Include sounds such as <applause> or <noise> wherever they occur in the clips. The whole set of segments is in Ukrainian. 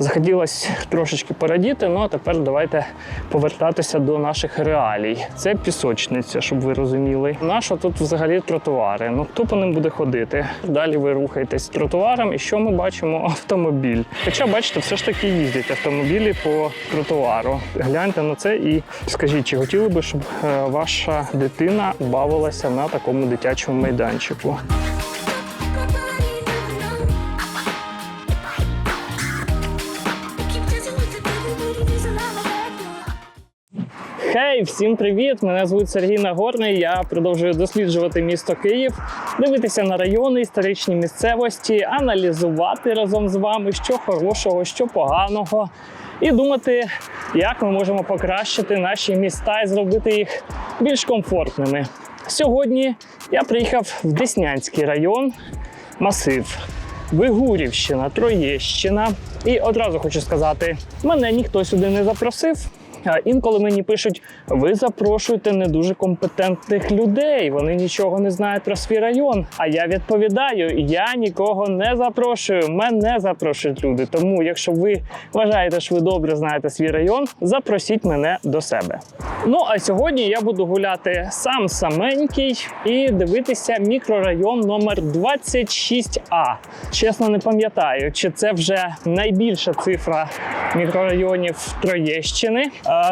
Захотілося трошечки порадіти, ну а тепер давайте повертатися до наших реалій. Це пісочниця, щоб ви розуміли. Наша тут взагалі тротуари. Ну хто по ним буде ходити? Далі ви рухаєтесь тротуаром, і що ми бачимо? Автомобіль. Хоча, бачите, все ж таки їздять автомобілі по тротуару. Гляньте на це і скажіть, чи хотіли би, щоб е, ваша дитина бавилася на такому дитячому майданчику? Хей, всім привіт! Мене звуть Сергій Нагорний. Я продовжую досліджувати місто Київ, дивитися на райони, історичні місцевості, аналізувати разом з вами, що хорошого, що поганого, і думати, як ми можемо покращити наші міста і зробити їх більш комфортними. Сьогодні я приїхав в Деснянський район, масив. Вигурівщина, Троєщина. І одразу хочу сказати, мене ніхто сюди не запросив. А інколи мені пишуть: ви запрошуєте не дуже компетентних людей, вони нічого не знають про свій район. А я відповідаю: я нікого не запрошую, мене запрошують люди. Тому, якщо ви вважаєте, що ви добре знаєте свій район, запросіть мене до себе. Ну а сьогодні я буду гуляти сам саменький і дивитися мікрорайон номер 26А. Чесно, не пам'ятаю, чи це вже найбільша цифра мікрорайонів Троєщини.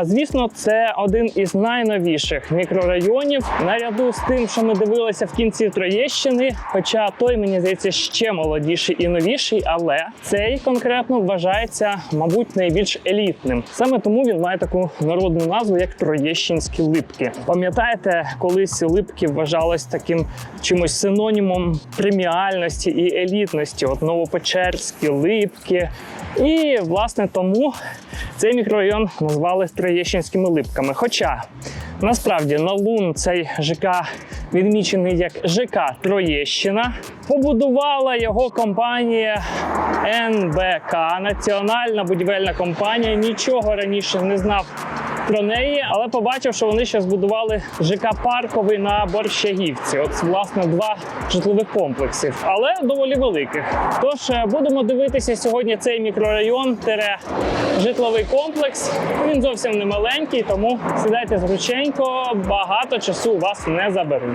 Звісно, це один із найновіших мікрорайонів. Наряду з тим, що ми дивилися в кінці Троєщини. Хоча той, мені здається, ще молодіший і новіший, але цей конкретно вважається, мабуть, найбільш елітним. Саме тому він має таку народну назву, як Троєщинські липки. Пам'ятаєте, колись липки вважались таким чимось синонімом преміальності і елітності? От Новопечерські липки. І власне тому цей мікрорайон назвали Троєщинськими липками. Хоча насправді на лун цей ЖК відмічений як ЖК Троєщина. Побудувала його компанія НБК, Національна будівельна компанія. Нічого раніше не знав про неї, але побачив, що вони ще збудували ЖК Парковий на Борщагівці. От власне два житлових комплексів, але доволі великих. Тож е, будемо дивитися сьогодні цей мікрорайон тире житловий комплекс. Він зовсім не маленький, тому сідайте зрученько, багато часу у вас не заберу.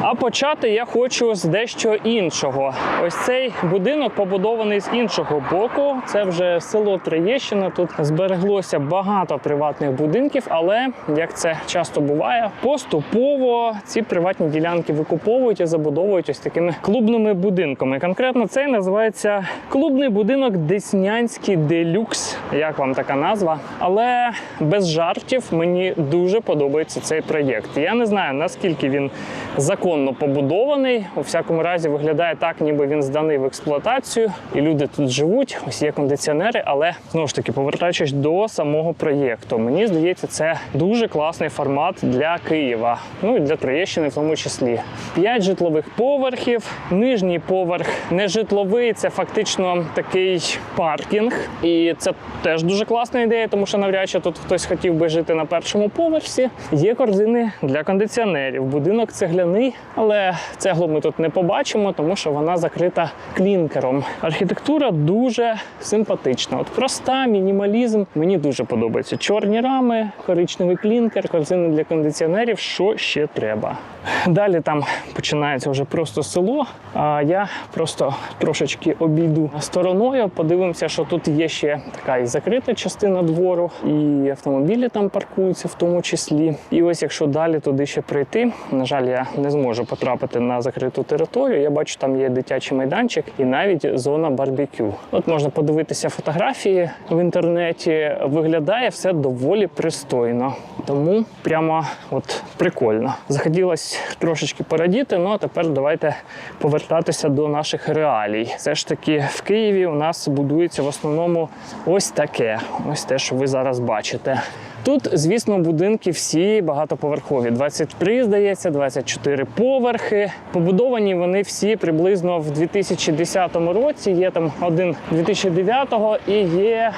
А почати я хочу з дещо іншого. Ось цей будинок побудований з іншого боку. Це вже село Троєщина. Тут збереглося багато приватних будинків, але як це часто буває, поступово ці приватні ділянки викуповують і забудовують ось такими клубними будинками. Конкретно цей називається клубний будинок Деснянський делюкс. Як вам така назва? Але без жартів мені дуже подобається цей проєкт. Я не знаю наскільки він законно побудований. У всякому разі виглядає так, ніби він зданий в експлуатацію, і люди тут живуть. Ось є кондиціонери, але знову ж таки, повертаючись до самого проєкту, мені здається, це дуже класний формат для Києва. Ну і для Троєщини в тому числі. П'ять житлових поверхів. Нижній поверх не житловий, це фактично такий паркінг. І це теж дуже класна ідея, тому що навряд чи тут хтось хотів би жити на першому поверсі. Є корзини для кондиціонерів. Будинок цегляний, але цеглу ми тут не побачимо, тому що вона закрита клінкером. Архітектура дуже симпатична. От проста, мінімалізм. Мені дуже подобається. Чорні рами, коричневий клінкер, корзини для кондиціонерів. Що ще треба? Далі там починається вже просто село. А я просто трошечки обійду стороною. Подивимося, що тут є ще така і закрита частина двору, і автомобілі там паркуються в тому числі. І ось якщо далі туди ще прийти, на жаль, я не зможу потрапити на закриту територію. Я бачу, там є дитячий майданчик і навіть зона барбекю. От можна подивитися фотографії в інтернеті. Виглядає все доволі пристойно, тому прямо от прикольно. Захотілося трошечки порадіти. Ну а тепер давайте повертатися до наших реалій. Все ж таки в Києві у нас будується в основному ось таке. Ось те, що ви зараз бачите. Тут, звісно, будинки всі багатоповерхові. 23, здається, 24 поверхи. Побудовані вони всі приблизно в 2010 році. Є там один 2009 і є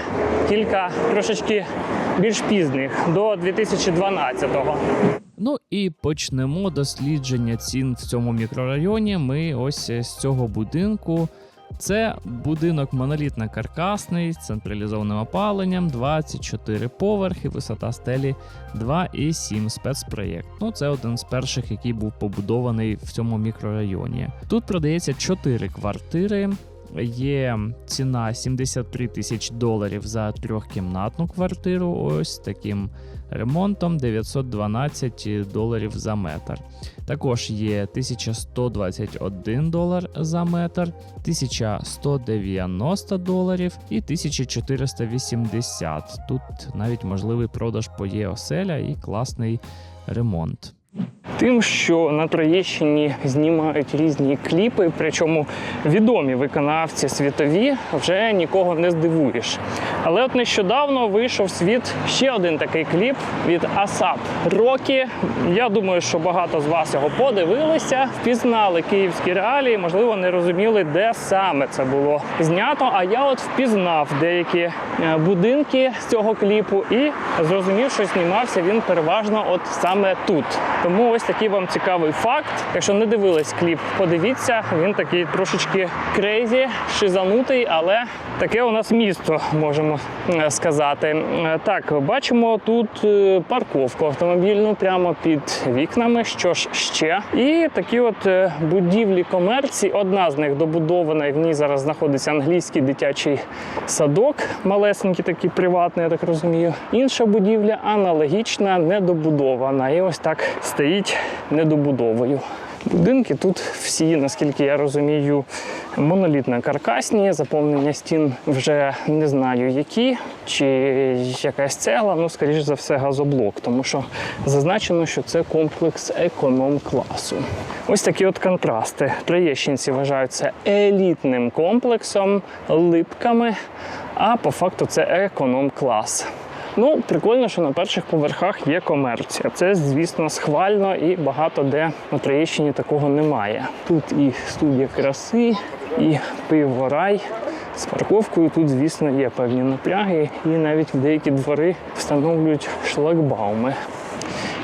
кілька трошечки більш пізних до 2012-го. Ну і почнемо дослідження цін в цьому мікрорайоні. Ми ось з цього будинку. Це будинок монолітно-каркасний з централізованим опаленням, 24 поверхи, висота стелі 2,7 спецпроєкт. Ну, це один з перших, який був побудований в цьому мікрорайоні. Тут продається 4 квартири. Є ціна 73 тисяч доларів за трьохкімнатну квартиру. Ось таким ремонтом 912 доларів за метр. Також є 1121 долар за метр, 1190 доларів і 1480. Тут навіть можливий продаж по ЄОселя і класний ремонт. Тим, що на Троєщині знімають різні кліпи, причому відомі виконавці світові, вже нікого не здивуєш. Але от нещодавно вийшов світ ще один такий кліп від ASAP Rocky. Я думаю, що багато з вас його подивилися, впізнали київські реалії, можливо, не розуміли, де саме це було знято. А я от впізнав деякі е, будинки з цього кліпу і зрозумів, що знімався він переважно от саме тут. Тому ось такий вам цікавий факт. Якщо не дивились кліп, подивіться. Він такий трошечки крейзі, шизанутий, але таке у нас місто, можемо е, сказати. Е, Так, бачимо тут е, парковку автомобільну прямо під вікнами. Що ж ще? І такі от будівлі комерції. Одна з них добудована, і в ній зараз знаходиться англійський дитячий садок, малесенький, такий приватний, я так розумію. Інша будівля аналогічна, недобудована. І ось так стоїть недобудовою. Будинки тут всі, наскільки я розумію, монолітно-каркасні, заповнення стін вже не знаю які, чи якась цегла, ну, скоріш за все, газоблок, тому що зазначено, що це комплекс економ-класу. Ось такі от контрасти. Троєщинці вважають це елітним комплексом, липками, а по факту це економ-клас. Ну, прикольно, що на перших поверхах є комерція. Це, звісно, схвально і багато де на Троєщині такого немає. Тут і студія краси, і пиворай. З парковкою тут, звісно, є певні напряги, і навіть деякі двори встановлюють шлагбауми.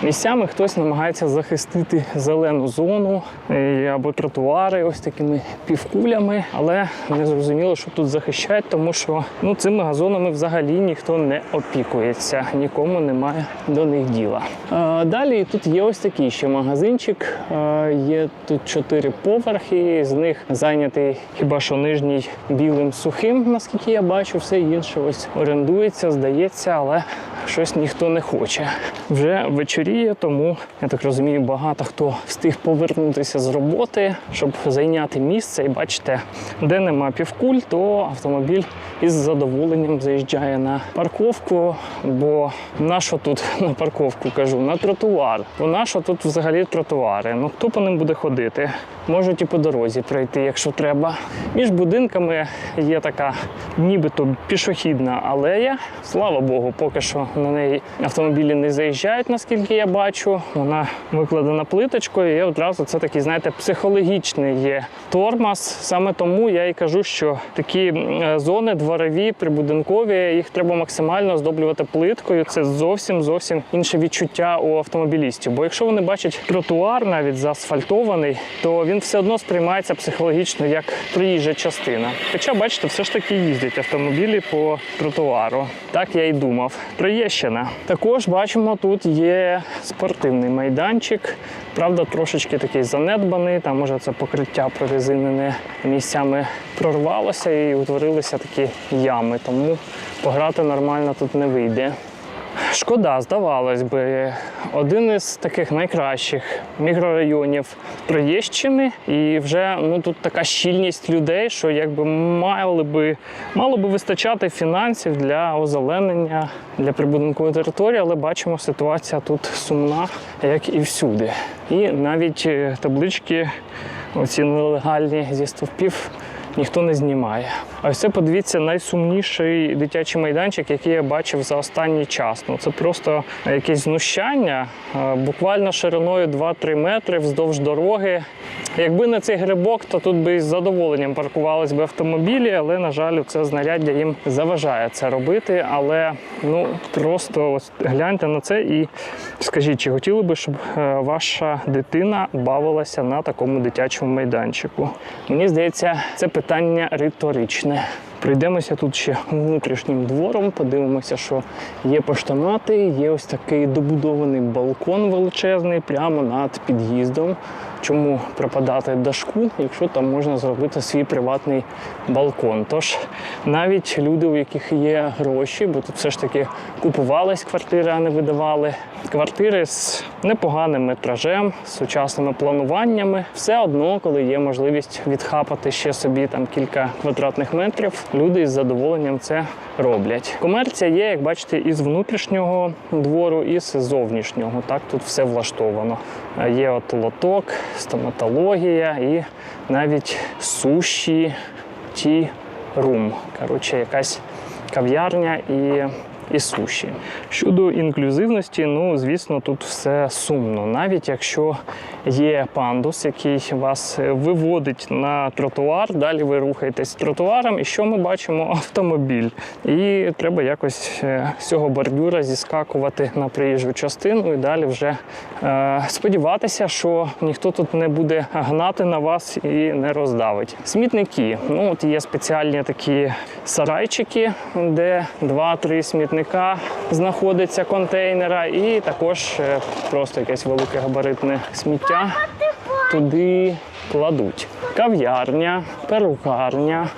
Місцями хтось намагається захистити зелену зону е, або тротуари ось такими півкулями, але не зрозуміло, що тут захищають, тому що ну, цими газонами взагалі ніхто не опікується, нікому немає до них діла. Е, Далі тут є ось такий ще магазинчик. Е, Є тут чотири поверхи, з них зайнятий хіба що нижній білим сухим, наскільки я бачу, все інше ось орендується, здається, але щось ніхто не хоче. Вже вечоріє, тому я так розумію, багато хто встиг повернутися з роботи, щоб зайняти місце. І бачите, де нема півкуль, то автомобіль із задоволенням заїжджає на парковку. Бо на що тут <laughs> на парковку кажу? На тротуар. Бо на що тут взагалі тротуари? Ну хто по ним буде ходити? Можуть і по дорозі пройти, якщо треба. Між будинками є така нібито пішохідна алея. Слава Богу, поки що на неї автомобілі не заїжджають, наскільки бачу. Вона викладена плиточкою, і одразу це такий, знаєте, психологічний є тормоз. Саме тому я і кажу, що такі зони дворові, прибудинкові, їх треба максимально оздоблювати плиткою. Це зовсім зовсім інше відчуття у автомобілістів. Бо якщо вони бачать тротуар навіть заасфальтований, то він все одно сприймається психологічно як проїжджа частина. Хоча, бачите, все ж таки їздять автомобілі по тротуару. Так я і думав. Троєщина. Також бачимо, тут є спортивний майданчик. Правда, трошечки такий занедбаний. Там може це покриття прорезинене місцями прорвалося і утворилися такі ями. Тому пограти нормально тут не вийде. Шкода, здавалось би, один із таких найкращих мікрорайонів Троєщини, і вже ну тут така щільність людей, що якби мали би мало би вистачати фінансів для озеленення для прибудинкової території, але бачимо, ситуація тут сумна, як і всюди. І навіть е, таблички, оці нелегальні зі стовпів. Ніхто не знімає. А ось це подивіться найсумніший дитячий майданчик, який я бачив за останній час. Ну це просто якесь знущання, е, буквально шириною 2-3 метри вздовж дороги. Якби не цей грибок, то тут би із задоволенням паркувались би автомобілі, але на жаль, це знаряддя їм заважає це робити. Але ну просто ось гляньте на це і скажіть, чи хотіли би, щоб е, ваша дитина бавилася на такому дитячому майданчику? Мені здається, це питання риторичне. Прийдемося тут ще внутрішнім двором, подивимося, що є поштомати, є ось такий добудований балкон величезний прямо над під'їздом. Чому пропадати дашку, якщо там можна зробити свій приватний балкон? Тож навіть люди, у яких є гроші, бо тут все ж таки купувались квартири, а не видавали. Квартири з непоганим метражем, з сучасними плануваннями. Все одно, коли є можливість відхапати ще собі там кілька квадратних метрів, люди із задоволенням це роблять. Комерція є, як бачите, із внутрішнього двору, і з зовнішнього. Так тут все влаштовано. Е, Є от лоток, стоматологія і навіть суші ті рум. Коротше, якась кав'ярня і. І суші. Щодо інклюзивності, ну звісно, тут все сумно. Навіть якщо є пандус, який вас е, виводить на тротуар, далі ви рухаєтесь тротуаром, і що ми бачимо? <laughs> Автомобіль. І треба якось е, з цього бордюра зіскакувати на приїжджу частину і далі вже е, сподіватися, що ніхто тут не буде гнати на вас і не роздавить. Смітники. Ну от є спеціальні такі сарайчики, де 2-3 смітника знаходиться контейнера, і також е, просто якесь велике габаритне сміття туди кладуть. Кав'ярня, перукарня,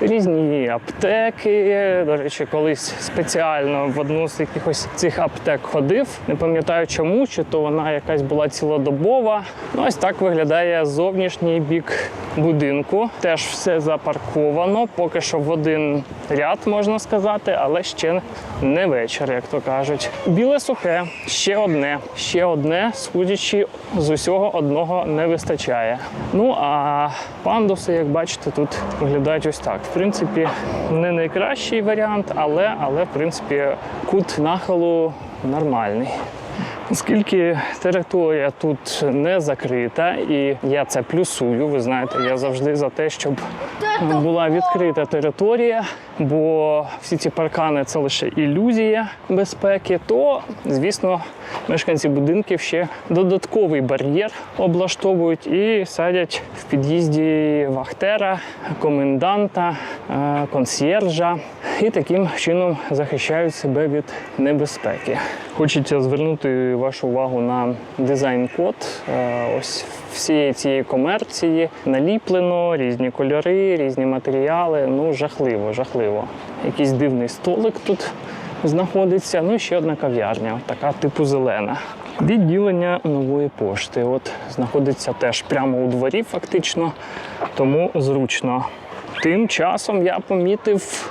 різні аптеки. До речі, колись спеціально в одну з якихось цих аптек ходив. Не пам'ятаю чому, чи то вона якась була цілодобова. Ну, ось так виглядає зовнішній бік будинку. Теж все запарковано. Поки що в один ряд можна сказати, але ще не вечір, як то кажуть. Біле сухе, ще одне, ще одне, судячи з усього одного не вистачає. Ну а пандуси, як бачите, тут виглядають ось так. В принципі, не найкращий варіант, але, але в принципі кут нахилу нормальний. Оскільки територія тут не закрита, і я це плюсую, ви знаєте, я завжди за те, щоб була відкрита територія, бо всі ці паркани це лише ілюзія безпеки, то звісно мешканці будинків ще додатковий бар'єр облаштовують і садять в під'їзді вахтера, коменданта, е, консьєржа і таким чином захищають себе від небезпеки. Хочеться звернути вашу увагу на дизайн-код. Е, Ось всієї цієї комерції наліплено різні кольори, різні матеріали. Ну жахливо, жахливо. Якийсь дивний столик тут знаходиться. Ну і ще одна кав'ярня, така типу зелена. Відділення нової пошти. От знаходиться теж прямо у дворі, фактично, тому зручно. Тим часом я помітив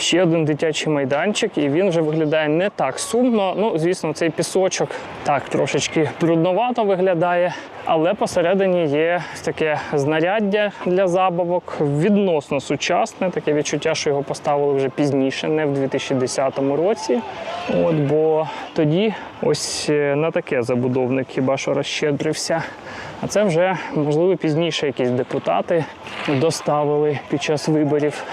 ще один дитячий майданчик, і він вже виглядає не так сумно. Ну, звісно, цей пісочок так трошечки брудновато виглядає, але посередині є таке знаряддя для забавок, відносно сучасне, таке відчуття, що його поставили вже пізніше, не в 2010 році. От, бо тоді ось е, на таке забудовник хіба що розщедрився. А це вже, можливо, пізніше якісь депутати доставили під час виборів.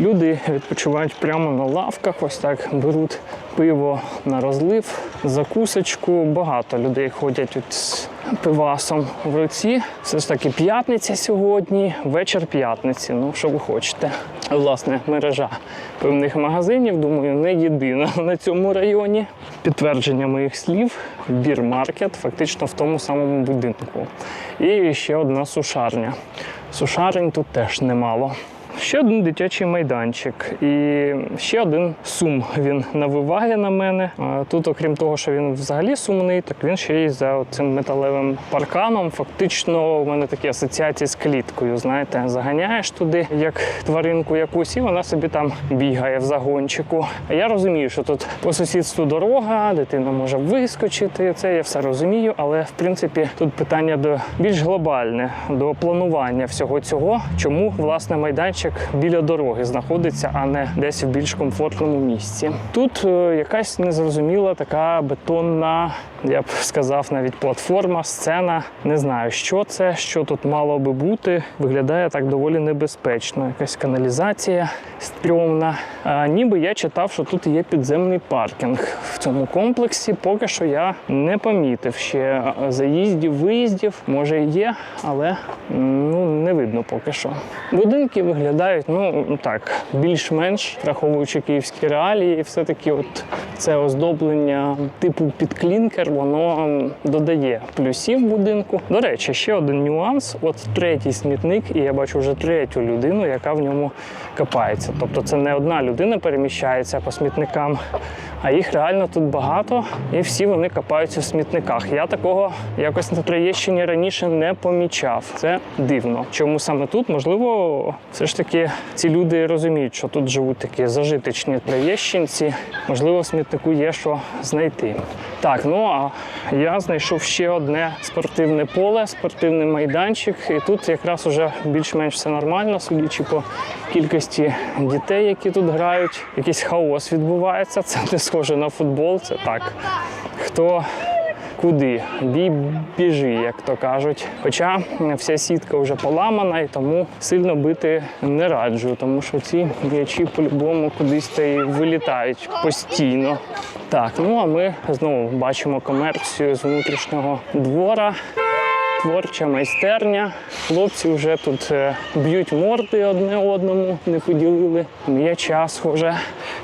Люди відпочивають прямо на лавках, ось так беруть пиво на розлив, закусочку. Багато людей ходять от з пивасом в руці. Все ж таки п'ятниця сьогодні, вечір п'ятниці. Ну, що ви хочете. Власне, мережа певних магазинів, думаю, не єдина <laughs> на цьому районі. Підтвердження моїх слів, бірмаркет, фактично в тому самому будинку. І ще одна сушарня. Сушарень тут теж немало. Ще один дитячий майданчик і ще один сум він навиває на мене. Тут, окрім того, що він взагалі сумний, так він ще й за цим металевим парканом. Фактично, у мене такі асоціації з кліткою. Знаєте, заганяєш туди як тваринку якусь, і вона собі там бігає в загончику. Я розумію, що тут по сусідству дорога, дитина може вискочити. Це я все розумію, але в принципі тут питання до більш глобальне до планування всього цього, чому власне майданчик майданчик біля дороги знаходиться, а не десь в більш комфортному місці. Тут е, якась незрозуміла така бетонна, я б сказав, навіть платформа, сцена. Не знаю, що це, що тут мало би бути. Виглядає так доволі небезпечно. Якась каналізація стрьомна. А, ніби я читав, що тут є підземний паркінг в цьому комплексі. Поки що я не помітив ще заїздів, виїздів. Може є, але ну не видно поки що. Будинки виглядають ну так більш-менш враховуючи київські реалії, все-таки от це оздоблення типу під клінкер, воно додає плюсів будинку. До речі, ще один нюанс: от третій смітник, і я бачу вже третю людину, яка в ньому копається. Тобто це не одна людина переміщається по смітникам, а їх реально тут багато, і всі вони копаються в смітниках. Я такого якось на Троєщині раніше не помічав. Це дивно. Чому саме тут? Можливо, все ж таки ці люди розуміють, що тут живуть такі зажиточні троєщинці. Можливо, смітнику є що знайти. Так, ну а я знайшов ще одне спортивне поле, спортивний майданчик, і тут якраз уже більш-менш все нормально, судячи по кількості дітей, які тут грають. Якийсь хаос відбувається. Це не схоже на футбол. Це так. Хто куди? Бій біжи, як то кажуть. Хоча вся сітка вже поламана і тому сильно бити не раджу, тому що ці м'ячі по-любому кудись та й вилітають постійно. Так, ну а ми знову бачимо комерцію з внутрішнього двора. Творча майстерня. Хлопці вже тут е, б'ють морди одне одному, не поділили м'яча схоже.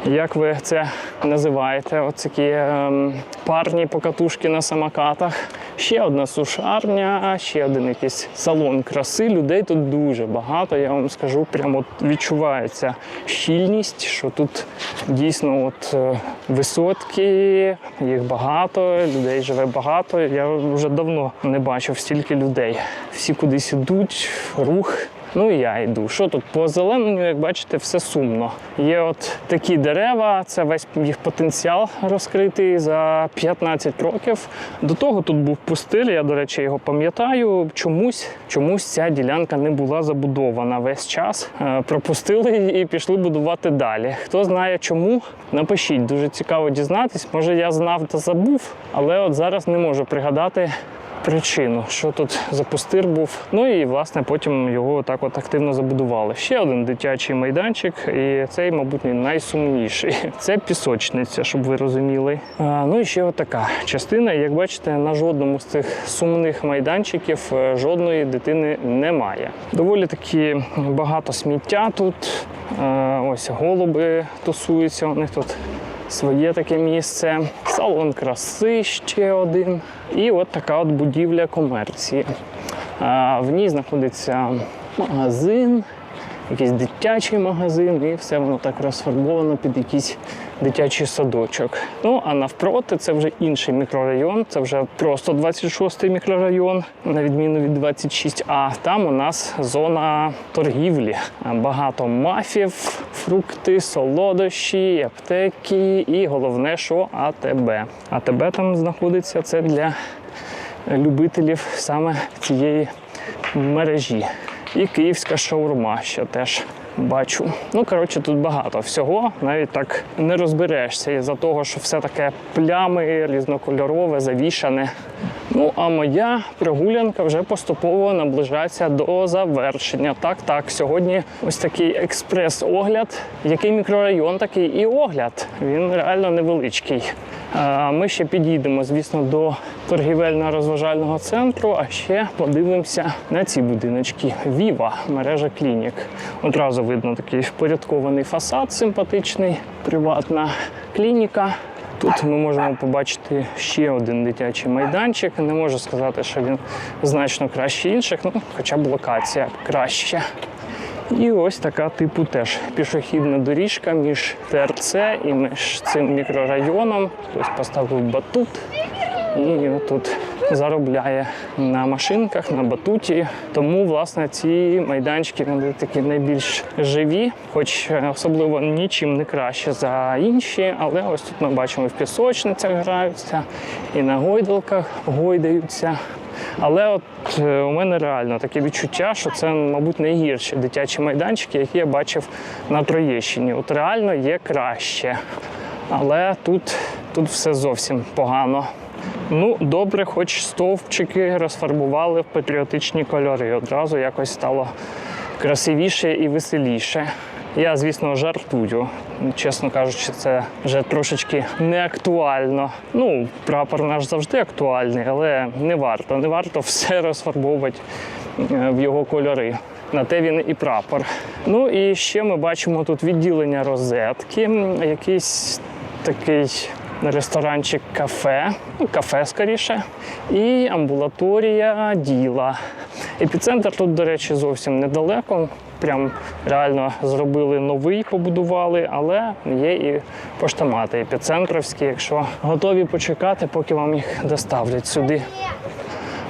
Як ви це називаєте? Такі ем, парні покатушки на самокатах. Ще одна сушарня, ще один якийсь салон краси. Людей тут дуже багато. Я вам скажу, прямо відчувається щільність, що тут дійсно от е, висотки, їх багато, людей живе багато. Я вже давно не бачив стільки людей. Всі кудись ідуть, рух. Ну і я йду. Що тут по озелененню, як бачите, все сумно. Є от такі дерева, це весь їх потенціал розкритий за 15 років. До того тут був пустир, я, до речі, його пам'ятаю. Чомусь, чомусь ця ділянка не була забудована весь час. Е, Пропустили і пішли будувати далі. Хто знає чому, напишіть. Дуже цікаво дізнатись. Може, я знав та забув, але от зараз не можу пригадати причину, що тут за пустир був. Ну і власне потім його так от активно забудували. Ще один дитячий майданчик, і цей, мабуть, найсумніший. <laughs> Це пісочниця, щоб ви розуміли. А, ну і ще от така частина. Як бачите, на жодному з цих сумних майданчиків е, жодної дитини немає. Доволі таки багато сміття тут. Е, Ось голуби тусуються. У них тут своє таке місце, салон краси ще один. І от така от будівля комерції. В ній знаходиться магазин, якийсь дитячий магазин, і все воно так розфарбовано під якийсь дитячий садочок. Ну а навпроти це вже інший мікрорайон, це вже просто 26-й мікрорайон, на відміну від 26А. Там у нас зона торгівлі. Багато мафів, фрукти, солодощі, аптеки і головне, що АТБ. АТБ там знаходиться це для любителів саме цієї мережі. І київська шаурма ще теж бачу. Ну, коротше, тут багато всього, навіть так не розберешся із-за того, що все таке плями, різнокольорове, завішане. Ну, а моя прогулянка вже поступово наближається до завершення. Так, так, сьогодні ось такий експрес-огляд. Який мікрорайон, такий і огляд. Він реально невеличкий. Ми ще підійдемо, звісно, до торгівельно-розважального центру, а ще подивимося на ці будиночки. Віва, мережа клінік. Одразу видно такий впорядкований фасад симпатичний, приватна клініка. Тут ми можемо побачити ще один дитячий майданчик. Не можу сказати, що він значно краще інших, ну хоча б локація краща. І ось така типу теж пішохідна доріжка між ТРЦ і між цим мікрорайоном. Хтось поставив батут і тут заробляє на машинках, на батуті. Тому, власне, ці майданчики вони такі найбільш живі, хоч е, особливо нічим не краще за інші. Але ось тут ми бачимо в пісочницях граються і на гойдалках гойдаються. Але от е, у мене реально таке відчуття, що це, мабуть, найгірші дитячі майданчики, які я бачив на Троєщині. От реально є краще. Але тут, тут все зовсім погано. Ну, добре, хоч стовпчики розфарбували в патріотичні кольори. Одразу якось стало красивіше і веселіше. Я, звісно, жартую. Чесно кажучи, це вже трошечки не актуально. Ну, прапор наш завжди актуальний, але не варто. Не варто все розфарбовувати е, в його кольори. На те він і прапор. Ну і ще ми бачимо тут відділення розетки, якийсь такий ресторанчик кафе, ну, кафе скоріше, і амбулаторія діла. Епіцентр тут, до речі, зовсім недалеко. Прям реально зробили новий, побудували, але є і поштомати епіцентровські, якщо готові почекати, поки вам їх доставлять сюди.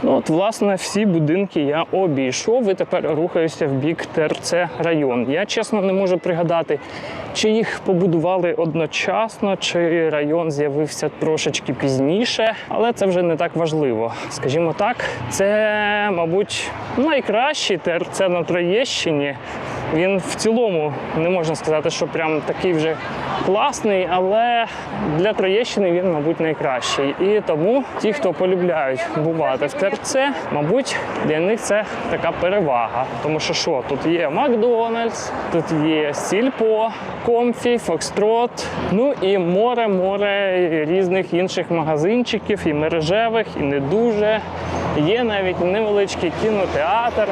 Ну от, власне, всі будинки я обійшов і тепер рухаюся в бік ТРЦ район. Я чесно не можу пригадати, чи їх побудували одночасно, чи район з'явився трошечки пізніше, але це вже не так важливо. Скажімо так, це, мабуть, найкращий ТРЦ на Троєщині. Він в цілому не можна сказати, що прям такий вже класний, але для Троєщини він, мабуть, найкращий. І тому ті, хто полюбляють бувати в ТРЦ, мабуть, для них це така перевага. Тому що що, тут є Макдональдс, тут є Сільпо, Комфі, Фокстрот, ну і море-море різних інших магазинчиків, і мережевих, і не дуже. Є навіть невеличкий кінотеатр.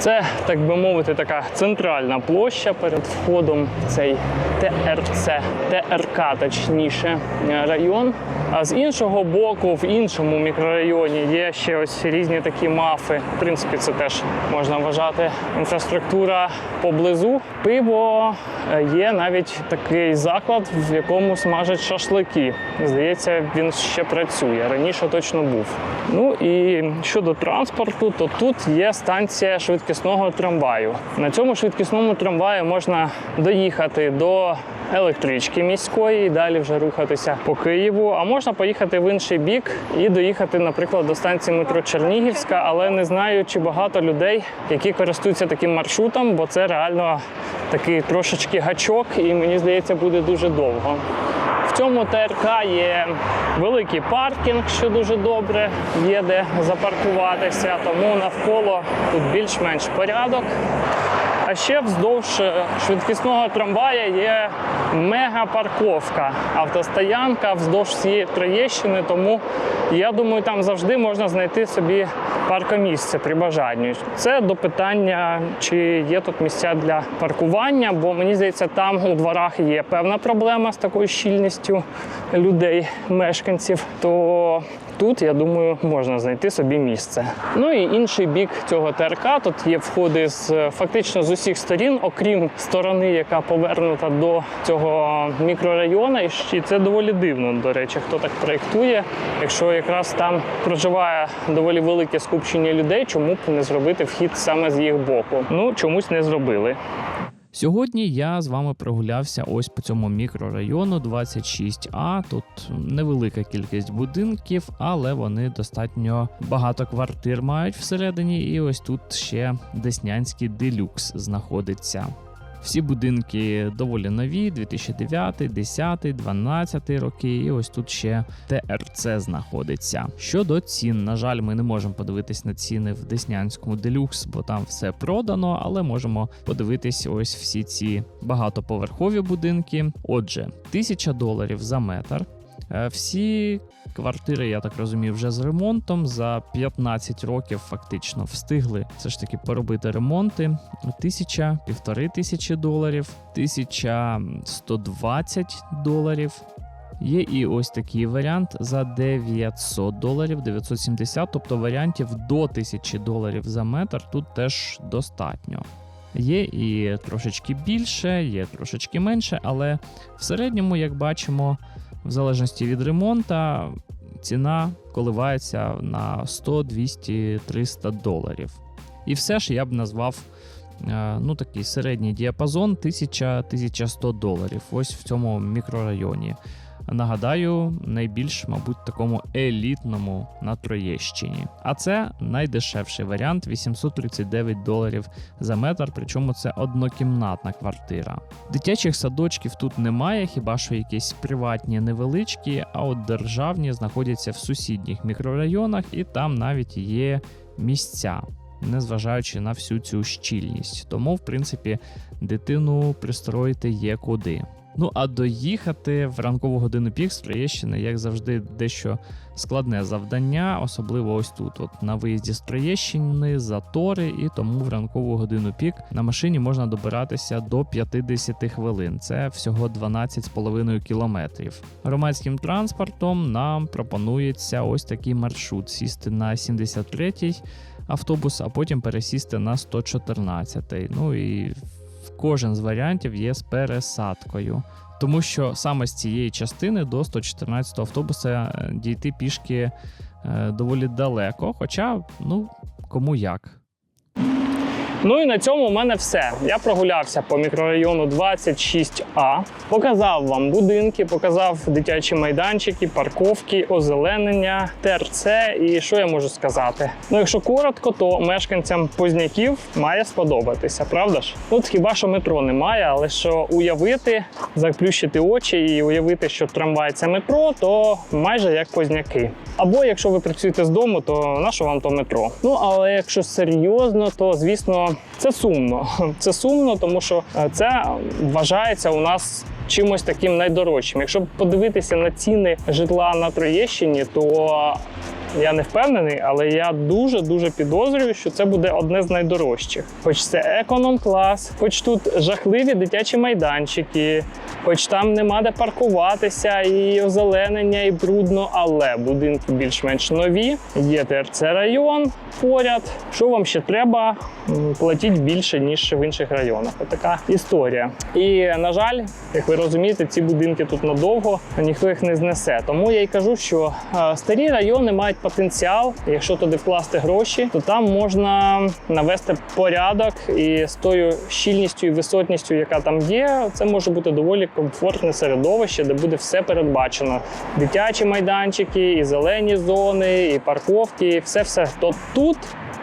Це, так би мовити, така центральна площа перед входом в цей ТРЦ, ТРК, точніше, район. А з іншого боку, в іншому мікрорайоні є ще ось різні такі мафи. В принципі, це теж можна вважати інфраструктура поблизу. Пиво е, є навіть такий заклад, в якому смажать шашлики. Здається, він ще працює. Раніше точно був. Ну і щодо транспорту, то тут є станція швидкісного трамваю. На цьому швидкісному трамваї можна доїхати до електрички міської і далі вже рухатися по Києву. А можна поїхати в інший бік і доїхати, наприклад, до станції метро Чернігівська, але не знаю, чи багато людей, які користуються таким маршрутом, бо це реально такий трошечки гачок, і мені здається, буде дуже довго. Цьому ТРК є великий паркінг, що дуже добре, є де запаркуватися, тому навколо тут більш-менш порядок. А ще вздовж е, швидкісного трамвая є мегапарковка, автостоянка вздовж всієї Троєщини, тому я думаю, там завжди можна знайти собі паркомісце при бажанні. Це до питання, чи є тут місця для паркування, бо мені здається, там у дворах є певна проблема з такою щільністю людей, мешканців. То тут, я думаю, можна знайти собі місце. Ну і інший бік цього ТРК тут є входи з фактично з усіх сторін, окрім сторони, яка повернута до цього мікрорайону. І це доволі дивно, до речі, хто так проєктує. Якщо якраз там проживає доволі велике скупчення людей, чому б не зробити вхід саме з їх боку? Ну чомусь не зробили. Сьогодні я з вами прогулявся ось по цьому мікрорайону 26А. Тут невелика кількість будинків, але вони достатньо багато квартир мають всередині. І ось тут ще Деснянський делюкс знаходиться. Всі будинки доволі нові: 2009, 10, 12 роки, і ось тут ще ТРЦ знаходиться. Щодо цін, на жаль, ми не можемо подивитись на ціни в Деснянському делюкс, бо там все продано, але можемо подивитись ось всі ці багатоповерхові будинки. Отже, 1000 доларів за метр. Е, Всі квартири, я так розумію, вже з ремонтом за 15 років фактично встигли все ж таки поробити ремонти. Тисяча, півтори тисячі доларів, 1120 доларів. Є і ось такий варіант за 900 доларів, 970, тобто варіантів до 1000 доларів за метр тут теж достатньо. Є і трошечки більше, є трошечки менше, але в середньому, як бачимо, в залежності від ремонта, ціна коливається на 100, 200, 300 доларів. І все ж я б назвав е, ну, такий середній діапазон 1000-1100 доларів. Ось в цьому мікрорайоні. Нагадаю, найбільш, мабуть, такому елітному на Троєщині. А це найдешевший варіант 839 доларів за метр, причому це однокімнатна квартира. Дитячих садочків тут немає, хіба що якісь приватні невеличкі, а от державні знаходяться в сусідніх мікрорайонах, і там навіть є місця, незважаючи на всю цю щільність. Тому, в принципі, дитину пристроїти є куди. Ну а доїхати в ранкову годину пік з Троєщини, як завжди, дещо складне завдання, особливо ось тут, от на виїзді з Троєщини, затори, і тому в ранкову годину пік на машині можна добиратися до 50 хвилин. Це всього 12,5 кілометрів. Громадським транспортом нам пропонується ось такий маршрут: сісти на 73-й автобус, а потім пересісти на 114-й. Ну і кожен з варіантів є з пересадкою. Тому що саме з цієї частини до 114 автобуса е, дійти пішки е, доволі далеко. Хоча, ну, кому як. Ну і на цьому в мене все. Я прогулявся по мікрорайону 26А, показав вам будинки, показав дитячі майданчики, парковки, озеленення, ТРЦ. І що я можу сказати? Ну, якщо коротко, то мешканцям Позняків має сподобатися, правда ж? Тут хіба що метро немає, але що уявити, заплющити очі і уявити, що трамвай це метро, то майже як Позняки. Або якщо ви працюєте з дому, то на що вам то метро? Ну але якщо серйозно, то звісно це сумно. <laughs> Це сумно, тому що е, це вважається у нас. Чимось таким найдорожчим. Якщо подивитися на ціни житла на Троєщині, то я не впевнений, але я дуже дуже підозрюю, що це буде одне з найдорожчих. Хоч це економ-клас, хоч тут жахливі дитячі майданчики, хоч там нема де паркуватися, і озеленення, і брудно, але будинки більш-менш нові. Є ТРЦ район поряд. Що вам ще треба? Платіть більше ніж в інших районах. Отака історія. І на жаль, як ви розумієте, ці будинки тут надовго ніхто їх не знесе. Тому я й кажу, що е, старі райони мають потенціал. Якщо туди вкласти гроші, то там можна навести порядок і з тою щільністю і висотністю, яка там є, це може бути доволі комфортне середовище, де буде все передбачено: дитячі майданчики, і зелені зони, і парковки, і все все то тут.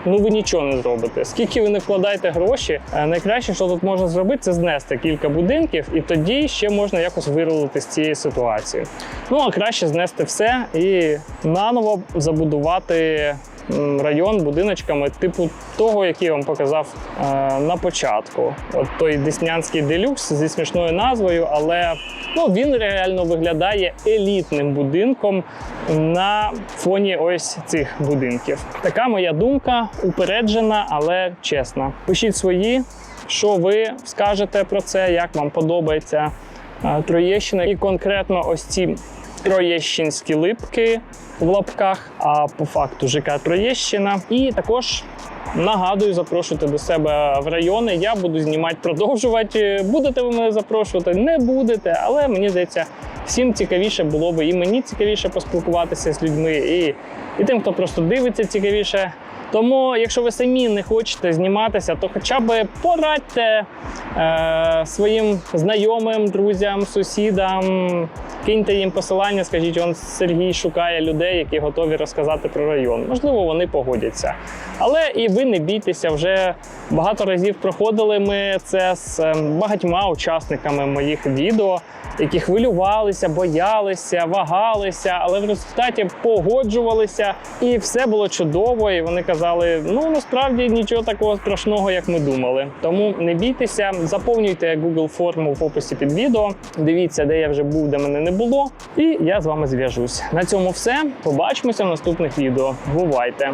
Ну ви нічого не зробите. Скільки ви не вкладаєте гроші, е, найкраще, що тут можна зробити, це знести кілька будинків, і тоді ще можна якось вирулити з цієї ситуації. Ну а краще знести все і наново забудувати район будиночками, типу того, який я вам показав е, на початку. От той Деснянський делюкс зі смішною назвою, але ну, він реально виглядає елітним будинком на фоні ось цих будинків. Така моя думка, упереджена, але чесна. Пишіть свої, що ви скажете про це, як вам подобається е, Троєщина і конкретно ось ці троєщинські липки в лапках, а по факту ЖК Троєщина. І також нагадую, запрошуйте до себе в райони. Я буду знімати, продовжувати. Будете ви мене запрошувати? Не будете, але мені здається, всім цікавіше було би і мені цікавіше поспілкуватися з людьми, і, і тим, хто просто дивиться, цікавіше. Тому, якщо ви самі не хочете зніматися, то хоча б порадьте е, своїм знайомим, друзям, сусідам, киньте їм посилання, скажіть, он Сергій шукає людей, які готові розказати про район. Можливо, вони погодяться. Але і ви не бійтеся, вже багато разів проходили ми це з е, багатьма учасниками моїх відео, які хвилювалися, боялися, вагалися, але в результаті погоджувалися, і все було чудово. І вони казали: ну насправді нічого такого страшного, як ми думали. Тому не бійтеся, заповнюйте Google форму в описі під відео. Дивіться, де я вже був, де мене не було. І я з вами зв'яжусь. На цьому все. Побачимося в наступних відео. Бувайте!